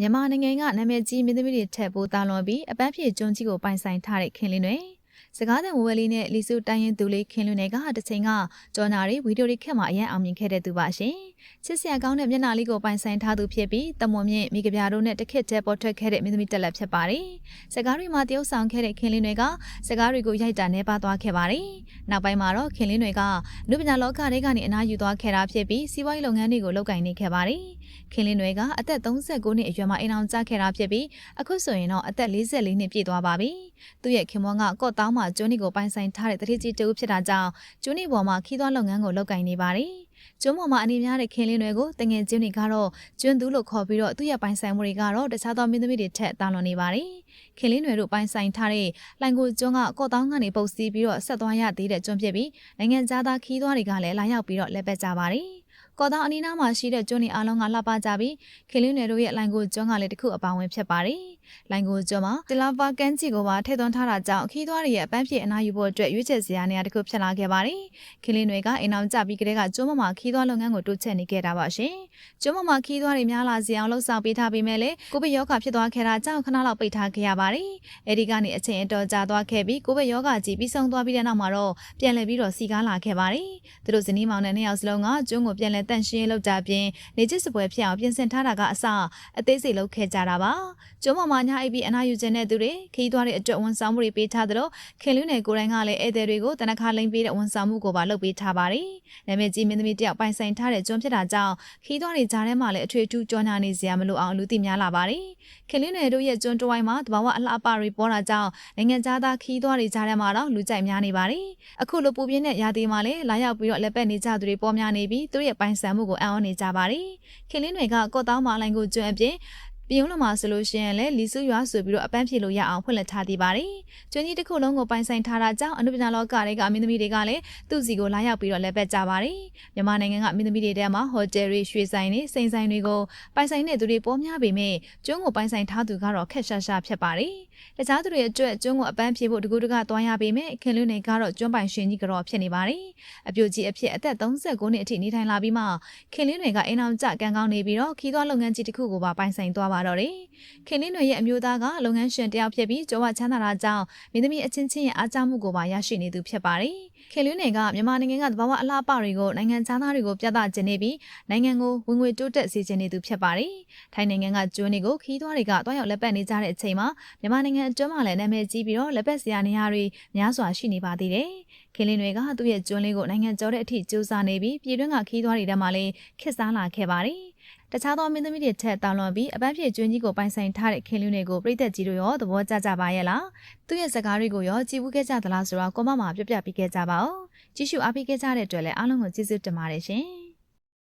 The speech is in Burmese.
မြန်မာနိုင်ငံကနာမည်ကြီးမင်းသမီးတွေထက်ပိုတာလွန်ပြီးအပန်းဖြေကျွန်းကြီးကိုပိုင်ဆိုင်ထားတဲ့ခင်လင်းတွေ စကားသံဝဝလေးနဲ့လီစုတိုင်းရင်သူလေးခင်လင်းတွေကတစ်ချိန်ကကြော်နာတွေဗီဒီယိုတွေခက်မှအရင်အောင်မြင်ခဲ့တဲ့သူပါရှင်ချစ်စရာကောင်းတဲ့မျက်နှာလေးကိုပိုင်ဆိုင်ထားသူဖြစ်ပြီးတမွန်မြင့်မိကပြားတို့နဲ့တစ်ခစ်တည်းပေါ်ထွက်ခဲ့တဲ့မင်းသမီးတက်လက်ဖြစ်ပါတယ်စကားတွေမှာတရုပ်ဆောင်ခဲ့တဲ့ခင်လင်းတွေကစကားတွေကိုရိုက်တာနေပါသွားခဲ့ပါတယ်နောက်ပိုင်းမှာတော့ခင်လင်းတွေကလူပညာလောကတွေကနေအနားယူသွားခဲ့တာဖြစ်ပြီးစီးပွားရေးလုပ်ငန်းတွေကိုလုပ်ကိုင်နေခဲ့ပါတယ်ခင်လင်းတွေကအသက်39နှစ်အရွယ်မှာအိမ်အောင်ကြခဲ့တာဖြစ်ပြီးအခုဆိုရင်တော့အသက်44နှစ်ပြည့်သွားပါပြီ။သူ့ရဲ့ခင်မွန်းကကော့တောင်းမှာကျွန်းနီကိုပိုင်ဆိုင်ထားတဲ့တတိကြီးတူဖြစ်တာကြောင့်ကျွန်းနီပေါ်မှာခီးသွွားလုပ်ငန်းကိုလုပ်ကိုင်နေပါတယ်။ကျွန်းပေါ်မှာအနေများတဲ့ခင်လင်းတွေကိုတငယ်ချင်းတွေကတော့ကျွန်းသူလို့ခေါ်ပြီးတော့သူ့ရဲ့ပိုင်ဆိုင်မှုတွေကတော့တခြားသောမင်းသမီးတွေထက်တာလွန်နေပါတယ်။ခင်လင်းတွေတို့ပိုင်ဆိုင်ထားတဲ့လိုင်ကိုကျွန်းကကော့တောင်းကနေပုတ်စီးပြီးတော့ဆက်သွားရသေးတဲ့ကျွန်းဖြစ်ပြီးနိုင်ငံသားသားခီးသွွားတွေကလည်းလာရောက်ပြီးတော့လက်ပတ်ကြပါတယ်။ ကော်တောင်အနီးနားမှာရှိတဲ့ကျွန်းတွေအားလုံးကလှပကြပြီးခင်လင်းနယ်တို့ရဲ့လိုင်ကိုကျွန်းကလည်းတစ်ခုအပါဝင်ဖြစ်ပါတယ်။လိုင်ကိုကျွန်းမှာတီလာဗာကန်ချီကိုပါထည့်သွင်းထားတာကြောင့်ခီးသွွားတွေရဲ့အပန်းဖြေအနားယူဖို့အတွက်ရွေးချယ်စရာနေရာတစ်ခုဖြစ်လာခဲ့ပါတယ်။ခင်လင်းတွေကအိမ်အောင်ကြပြီးကလေးကကျွန်းပေါ်မှာခီးသွွားလုပ်ငန်းကိုတိုးချဲ့နေခဲ့တာပါရှင်။ကျွန်းပေါ်မှာခီးသွွားတွေများလာစေအောင်လှုပ်ဆောင်ပေးထားပေမဲ့လည်းကိုဗစ်ရောဂါဖြစ်သွားခဲ့တာကြောင့်ခဏလောက်ပိတ်ထားခဲ့ရပါတယ်။အဲဒီကနေအချိန်အတော်ကြာသွားခဲ့ပြီးကိုဗစ်ရောဂါကြီးပြီးဆုံးသွားပြီးတဲ့နောက်မှာတော့ပြန်လည်ပြီးတော့စီကားလာခဲ့ပါတယ်။သူတို့ဇနီးမောင်နဲ့နှစ်ယောက်စလုံးကကျွန်းကိုပြန်လည်တန့်ရှင်းရေးလုပ်ကြပြင်နေချစ်စပွဲဖြစ်အောင်ပြင်ဆင်ထားတာကအစအသေးစိတ်လုပ်ခဲ့ကြတာပါကျုံးမမညာအိပ်ပြီးအနာယူခြင်းတဲ့သူတွေခီးသွားတဲ့အတွက်ဝန်ဆောင်မှုတွေပေးထားသလိုခင်လူနယ်ကိုယ်တိုင်ကလည်းဧည့်သည်တွေကိုတနခါလိမ့်ပေးတဲ့ဝန်ဆောင်မှုကိုပါလုပ်ပေးထားပါတယ်နာမည်ကြီးမင်းသမီးတယောက်ပိုင်ဆိုင်ထားတဲ့ကျွန်းဖြစ်တာကြောင့်ခီးသွားတွေကြားထဲမှာလည်းအထွေထူးကြောညာနေစရာမလိုအောင်လူသိများလာပါတယ်ခင်လူနယ်တို့ရဲ့ကျွန်းတဝိုင်းမှာတဘာဝအလှပတွေပေါ်တာကြောင့်နိုင်ငံသားသားခီးသွားတွေကြားထဲမှာတော့လူကြိုက်များနေပါတယ်အခုလိုပူပြင်းတဲ့ရာသီမှာလည်းလာရောက်ပြီးတော့လက်ပတ်နေကြသူတွေပေါ်များနေပြီးသူတို့ရဲ့ပိုင်ဆိုင်မှုကိုအံ့ဩနေကြပါတယ်။ခင်လင်းတွေကကော့တောင်းမာလိုင်ကိုကျွန်းအပြင် ပြုံးလုံးမှာဆိုလို့ရှိရင်လည်းလီစုရွာဆိုပြီးတော့အပန်းဖြေလို့ရအောင်ဖွင့်လှစ်ထားသေးပါတယ်။ကျွန်းကြီးတစ်ခုလုံးကိုပိုင်ဆိုင်ထားတာကြောင့်အနုပညာလောကတွေကအမင်းသမီးတွေကလည်းသူ့စီကိုလာရောက်ပြီးတော့လက်ပတ်ကြပါတယ်။မြန်မာနိုင်ငံကအမင်းသမီးတွေထဲမှာဟိုတယ်တွေရွှေဆိုင်တွေစိန်ဆိုင်တွေကိုပိုင်ဆိုင်တဲ့သူတွေပေါ်များပေမဲ့ကျွန်းကိုပိုင်ဆိုင်ထားသူကတော့ခက်ရှာရှာဖြစ်ပါတယ်။တခြားသူတွေအတွက်ကျွန်းကိုအပန်းဖြေဖို့တကူတကသွားရပေမဲ့ခင်လွန်းနေကတော့ကျွန်းပိုင်ရှင်ကြီးကတော့ဖြစ်နေပါတယ်။အပြိုကြီးအဖြစ်အသက်39နှစ်အထိနေထိုင်လာပြီးမှခင်လင်းတွေကအိမ်အောင်ကြကန်ကောင်းနေပြီးတော့ခီးသွွားလုပ်ငန်းကြီးတစ်ခုကိုပါပိုင်ဆိုင်သွားပါတော့တယ်။ခင်လင်းတွေရဲ့အမျိုးသားကလုပ်ငန်းရှင်တယောက်ဖြစ်ပြီးကျောဝချမ်းသာတာကြောင့်မိသမီးအချင်းချင်းရဲ့အားကြမှုကိုပါရရှိနေသူဖြစ်ပါတယ်။ခင်လင်းတွေကမြန်မာနိုင်ငံကသဘာဝအလားအပတွေကိုနိုင်ငံခြားသားတွေကိုပြသခြင်းနေပြီးနိုင်ငံကိုဝင်ငွေတိုးတက်စေခြင်းနေသူဖြစ်ပါတယ်။ထိုင်းနိုင်ငံကကျွန်းတွေကိုခီးသွွားတွေကတွားရောက်လက်ပတ်နေကြတဲ့အချိန်မှာမြန်မာနိုင်ငံအတွင်းမှာလည်းနာမည်ကြီးပြီးတော့လက်ပတ်စရာနေရာတွေများစွာရှိနေပါသေးတယ်။ခင်လင်းတွေကသူ့ရဲ့ကျွန်းလေးကိုနိုင်ငံကျော်တဲ့အထိစူးစမ်းနေပြီးပြည်တွင်းကခီးသွွားတွေထဲမှာလည်းခစ်စားလာခဲ့ပါတယ်။ တခြားသောမင်းသမီးတွေထက်တောင်းလွန်ပြီးအပန်းဖြေကျွန်းကြီးကိုပိုင်ဆိုင်ထားတဲ့ခင်လူတွေကိုပြည်သက်ကြီးတို့ရောသဘောကျကြပါရဲ့လားသူ့ရဲ့စကားတွေကိုရောကြည်ဘူးခဲ့ကြသလားဆိုတော့ကွန်မမှာပြပြပေးခဲ့ကြပါဦးကြည့်ရှုအားပေးခဲ့ကြတဲ့အတွက်လည်းအားလုံးကိုကျေးဇူးတင်ပါတယ်ရှင်